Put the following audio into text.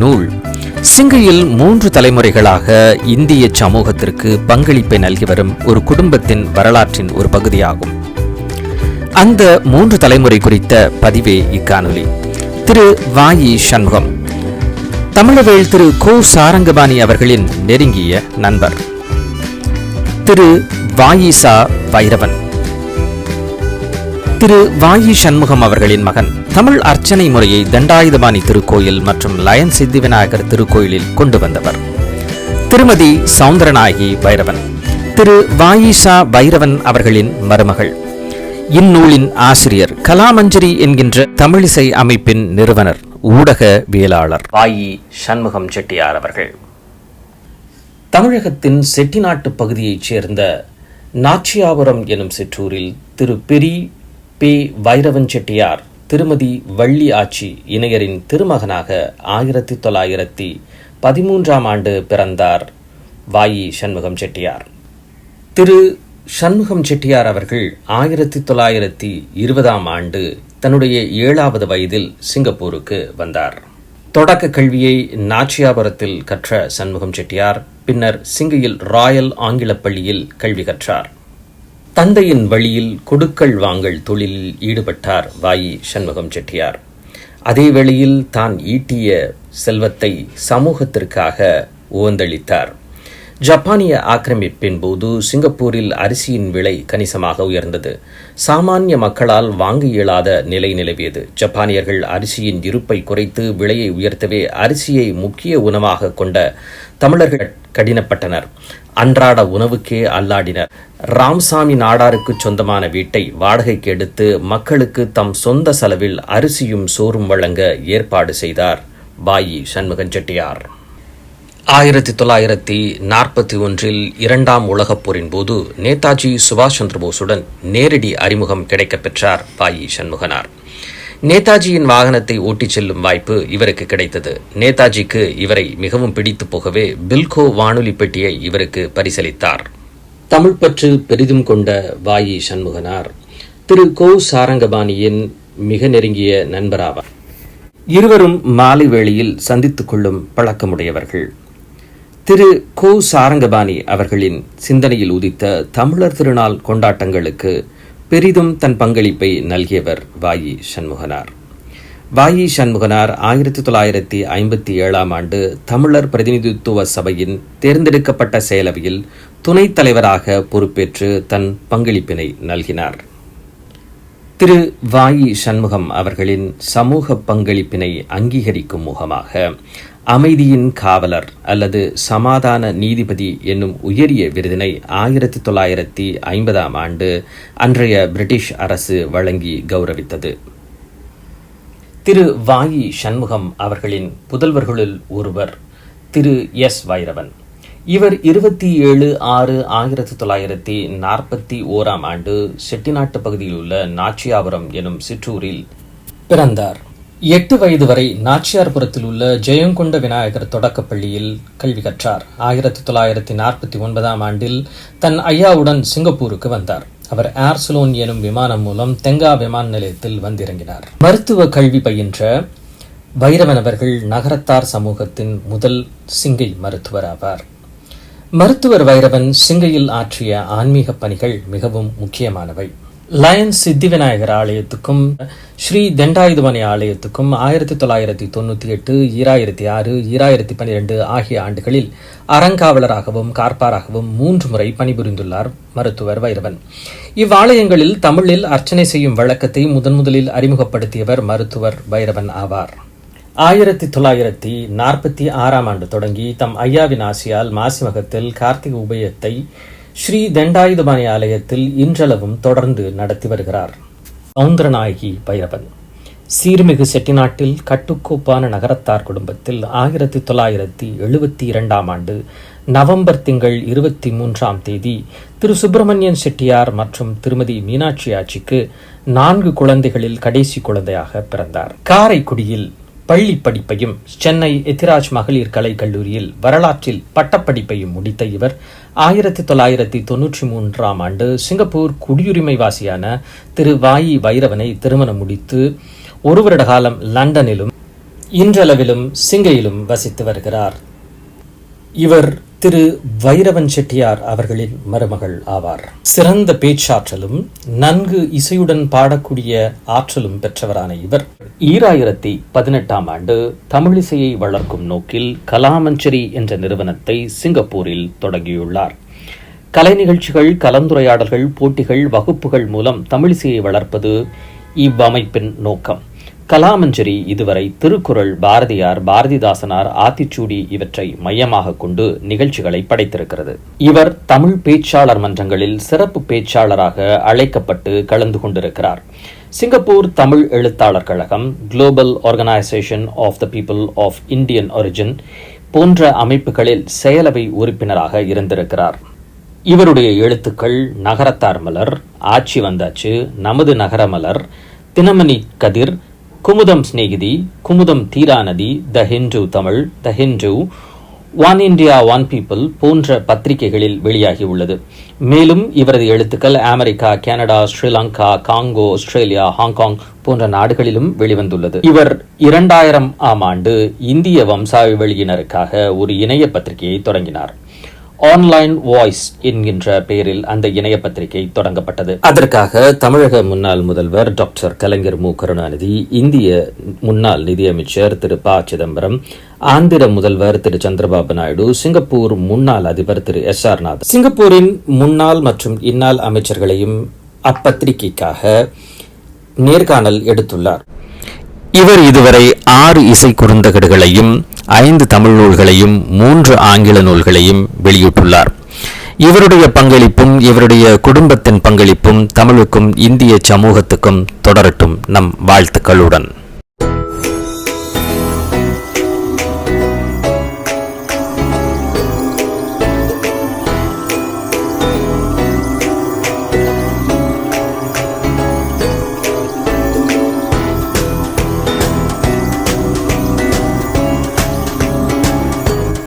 நூல். சிங்கையில் மூன்று தலைமுறைகளாக இந்திய சமூகத்திற்கு பங்களிப்பை நல்கி வரும் ஒரு குடும்பத்தின் வரலாற்றின் ஒரு பகுதியாகும். அந்த மூன்று தலைமுறை குறித்த பதிவே இக்காணொலி. திரு வாயி சண்முகம். தமிழவேள் திரு கோ சாரங்கபாணி அவர்களின் நெருங்கிய நண்பர். திரு வாயிசா வைரவன். திரு வாயி சண்முகம் அவர்களின் மகன். தமிழ் அர்ச்சனை முறையை தண்டாயுதபாணி திருக்கோயில் மற்றும் லயன் சித்தி விநாயகர் திருக்கோயிலில் கொண்டு வந்தவர். திருமதி சவுந்தரநாயகி வைரவன் திரு வாயிசா வைரவன் அவர்களின் மருமகள். இந்நூலின் ஆசிரியர் கலாமஞ்சரி என்கின்ற தமிழிசை அமைப்பின் நிறுவனர் ஊடகவியலாளர். வாயி சண்முகம் செட்டியார் அவர்கள். தமிழகத்தின் செட்டிநாட்டு பகுதியைச் சேர்ந்த நாச்சியாபுரம் எனும் சிற்றூரில் திரு பெரி பே. வைரவன் செட்டியார் திருமதி வள்ளி ஆச்சி இணையரின் திருமகனாக ஆயிரத்தி தொள்ளாயிரத்தி பதிமூன்றாம் ஆண்டு பிறந்தார். வாயி சண்முகம் செட்டியார். திரு சண்முகம் செட்டியார் அவர்கள் ஆயிரத்தி தொள்ளாயிரத்தி இருபதாம் ஆண்டு தன்னுடைய ஏழாவது வயதில் சிங்கப்பூருக்கு வந்தார். தொடக்க கல்வியை நாச்சியாபுரத்தில் கற்ற சண்முகம் செட்டியார் பின்னர் சிங்கையில் ராயல் ஆங்கிலப் பள்ளியில் கல்வி கற்றார். தந்தையின் வழியில் கொடுக்கல் வாங்கல் தொழிலில் ஈடுபட்டார் வாயி சண்முகம் செட்டியார். அதே வேளையில் தான் ஈட்டிய செல்வத்தை சமூகத்திற்காக ஓந்தளித்தார் ஜப்பானிய ஆக்கிரமிப்பின் போது சிங்கப்பூரில் அரிசியின் விலை கணிசமாக உயர்ந்தது. சாமானிய மக்களால் வாங்க இயலாத நிலை நிலவியது. ஜப்பானியர்கள் அரிசியின் இருப்பை குறைத்து விலையை உயர்த்தவே அரிசியை முக்கிய உணவாக கொண்ட தமிழர்கள் கடினப்பட்டனர். அன்றாட உணவுக்கே அல்லாடினர். ராம்சாமி நாடாருக்கு சொந்தமான வீட்டை வாடகைக்கு எடுத்து மக்களுக்கு தம் சொந்த செலவில் அரிசியும் சோறும் வழங்க ஏற்பாடு செய்தார் பாயி சண்முகன் செட்டியார். ஆயிரத்தி தொள்ளாயிரத்தி நாற்பத்தி ஒன்றில் இரண்டாம் உலகப் போரின் போது நேதாஜி சுபாஷ் சந்திரபோஸுடன் நேரடி அறிமுகம் கிடைக்கப் பெற்றார் பாயி சண்முகனார். நேதாஜியின் வாகனத்தை ஓட்டிச் செல்லும் வாய்ப்பு இவருக்கு கிடைத்தது. நேதாஜிக்கு இவரை மிகவும் பிடித்து போகவே பில்கோ வானொலி பெட்டியை இவருக்கு பரிசளித்தார். தமிழ் பற்று பெரிதும் கொண்ட வாயி சண்முகனார் திரு கோ சாரங்கபாணியின் மிக நெருங்கிய நண்பராவார். இருவரும் மாலை வேளையில் சந்தித்துக் கொள்ளும் பழக்கமுடையவர்கள். திரு கோ சாரங்கபாணி அவர்களின் சிந்தனையில் உதித்த தமிழர் திருநாள் கொண்டாட்டங்களுக்கு பெரிதும் தன் பங்களிப்பை நல்கியவர் வாயி சண்முகனார். வாயி சண்முகனார் ஆயிரத்தி தொள்ளாயிரத்தி ஐம்பத்தி ஏழாம் ஆண்டு தமிழர் பிரதிநிதித்துவ சபையின் தேர்ந்தெடுக்கப்பட்ட செயலவையில் துணைத் தலைவராக பொறுப்பேற்று தன் பங்களிப்பினை நல்கினார். திரு வாயி சண்முகம் அவர்களின் சமூக பங்களிப்பினை அங்கீகரிக்கும் முகமாக அமைதியின் காவலர் அல்லது சமாதான நீதிபதி என்னும் உயரிய விருதினை ஆயிரத்தி தொள்ளாயிரத்தி ஐம்பதாம் ஆண்டு அன்றைய பிரிட்டிஷ் அரசு வழங்கி கௌரவித்தது. திரு வாயி சண்முகம் அவர்களின் புதல்வர்களுள் ஒருவர் திரு எஸ் வைரவன். இவர் இருபத்தி ஏழு ஆறு ஆயிரத்தி தொள்ளாயிரத்தி நாற்பத்தி ஓராம் ஆண்டு செட்டிநாட்டு பகுதியில் உள்ள நாச்சியாபுரம் எனும் சிற்றூரில் பிறந்தார். எட்டு வயது வரை நாச்சியார்புரத்தில் உள்ள ஜெயங்கொண்ட விநாயகர் தொடக்கப்பள்ளியில் கல்வி கற்றார். ஆயிரத்தி தொள்ளாயிரத்தி நாற்பத்தி ஒன்பதாம் ஆண்டில் தன் ஐயாவுடன் சிங்கப்பூருக்கு வந்தார். அவர் ஏர்சலோன் எனும் விமானம் மூலம் தெங்கா விமான நிலையத்தில் வந்திறங்கினார். மருத்துவ கல்வி பயின்ற வைரவன் அவர்கள் நகரத்தார் சமூகத்தின் முதல் சிங்கை மருத்துவர் ஆவார். மருத்துவர் வைரவன் சிங்கையில் ஆற்றிய ஆன்மீக பணிகள் மிகவும் முக்கியமானவை. லயன்ஸ் சித்தி விநாயகர் ஆலயத்துக்கும் ஸ்ரீ தண்டாயுதமணி ஆலயத்துக்கும் ஆயிரத்தி தொள்ளாயிரத்தி தொண்ணூற்றி எட்டு ஈராயிரத்தி ஆறு ஈராயிரத்தி பன்னிரெண்டு ஆகிய ஆண்டுகளில் அறங்காவலராகவும் கார்ப்பாராகவும் மூன்று முறை பணிபுரிந்துள்ளார் மருத்துவர் வைரவன். இவ்வாலயங்களில் தமிழில் அர்ச்சனை செய்யும் வழக்கத்தை முதன் முதலில் அறிமுகப்படுத்தியவர் மருத்துவர் வைரவன் ஆவார். ஆயிரத்தி தொள்ளாயிரத்தி நாற்பத்தி ஆறாம் ஆண்டு தொடங்கி தம் ஐயாவின் ஆசியால் மாசிமகத்தில் கார்த்திகை உபயத்தை ஸ்ரீ தண்டாயுதபாணி ஆலயத்தில் இன்றளவும் தொடர்ந்து நடத்தி வருகிறார். சவுந்தரநாயகி பைரவன். சீர்மிகு செட்டிநாட்டில் கட்டுக்கோப்பான நகரத்தார் குடும்பத்தில் ஆயிரத்தி தொள்ளாயிரத்தி எழுபத்தி இரண்டாம் ஆண்டு நவம்பர் திங்கள் இருபத்தி மூன்றாம் தேதி திரு சுப்பிரமணியன் செட்டியார் மற்றும் திருமதி மீனாட்சி ஆட்சிக்கு நான்கு குழந்தைகளில் கடைசி குழந்தையாக பிறந்தார். காரைக்குடியில் பள்ளி படிப்பையும் சென்னை எத்திராஜ் மகளிர் கலை கல்லூரியில் வரலாற்றில் பட்டப்படிப்பையும் முடித்த இவர் ஆயிரத்தி தொள்ளாயிரத்தி தொன்னூற்றி மூன்றாம் ஆண்டு சிங்கப்பூர் குடியுரிமை வாசியான திரு வாயி வைரவனை திருமணம் முடித்து ஒரு வருட காலம் லண்டனிலும் இன்றளவிலும் சிங்கையிலும் வசித்து வருகிறார். இவர் திரு வைரவன் செட்டியார் அவர்களின் மருமகள் ஆவார். சிறந்த பேச்சாற்றலும் நன்கு இசையுடன் பாடக்கூடிய ஆற்றலும் பெற்றவரான இவர். ஈராயிரத்தி பதினெட்டாம் ஆண்டு தமிழிசையை வளர்க்கும் நோக்கில் கலாமஞ்சரி என்ற நிறுவனத்தை சிங்கப்பூரில் தொடங்கியுள்ளார். கலை நிகழ்ச்சிகள் கலந்துரையாடல்கள் போட்டிகள் வகுப்புகள் மூலம் தமிழிசையை வளர்ப்பது இவ்வமைப்பின் நோக்கம். கலாமஞ்சரி இதுவரை திருக்குறள் பாரதியார் பாரதிதாசனார் ஆத்திச்சூடி இவற்றை மையமாக கொண்டு நிகழ்ச்சிகளை படைத்திருக்கிறது. இவர் தமிழ் பேச்சாளர் மன்றங்களில் சிறப்பு பேச்சாளராக அழைக்கப்பட்டு கலந்து கொண்டிருக்கிறார். சிங்கப்பூர் தமிழ் எழுத்தாளர் கழகம் global organisation of the people of Indian origin போன்ற அமைப்புகளில் செயலவை உறுப்பினராக இருந்திருக்கிறார். இவருடைய எழுத்துக்கள் நகரத்தார் மலர் ஆட்சி வந்தாச்சு நமது நகர மலர் Dinamani Kathir Kumudam Snegithi Kumudam Theeranadhi the Hindu Tamil the Hindu one India one people போன்ற பத்திரிகைகளில் வெளியாகியுள்ளது மேலும் இவரது எழுத்துக்கள் America Canada Sri Lanka Congo Australia Hong Kong போன்ற நாடுகளிலும் வெளிவந்துள்ளது. இவர் இரண்டாயிரம் ஆம் ஆண்டு இந்திய வம்சாவளியினருக்காக ஒரு இணைய பத்திரிகையை தொடங்கினார். ஆன்லைன் வாய்ஸ் என்கின்ற பெயரில் அந்த இணைய பத்திரிகை தொடங்கப்பட்டது. அதற்காக தமிழக முன்னாள் முதல்வர் டாக்டர் கலைஞர் மு. கருணாநிதி இந்திய முன்னாள் நிதியமைச்சர் திரு. ப. சிதம்பரம் ஆந்திர முதல்வர் திரு. சந்திரபாபு நாயுடு சிங்கப்பூர் முன்னாள் அதிபர் திரு. எஸ். ஆர். நாத் சிங்கப்பூரின் முன்னாள் மற்றும் இந்நாள் அமைச்சர்களையும் அப்பத்திரிகைக்காக நேர்காணல் எடுத்துள்ளார். இவர் இதுவரை ஆறு இசை குறுந்தகடுகளையும் ஐந்து தமிழ் நூல்களையும் மூன்று ஆங்கில நூல்களையும் வெளியிட்டுள்ளார். இவருடைய பங்களிப்பும் இவருடைய குடும்பத்தின் பங்களிப்பும் தமிழுக்கும் இந்திய சமூகத்துக்கும் தொடரட்டும் நம் வாழ்த்துக்களுடன்.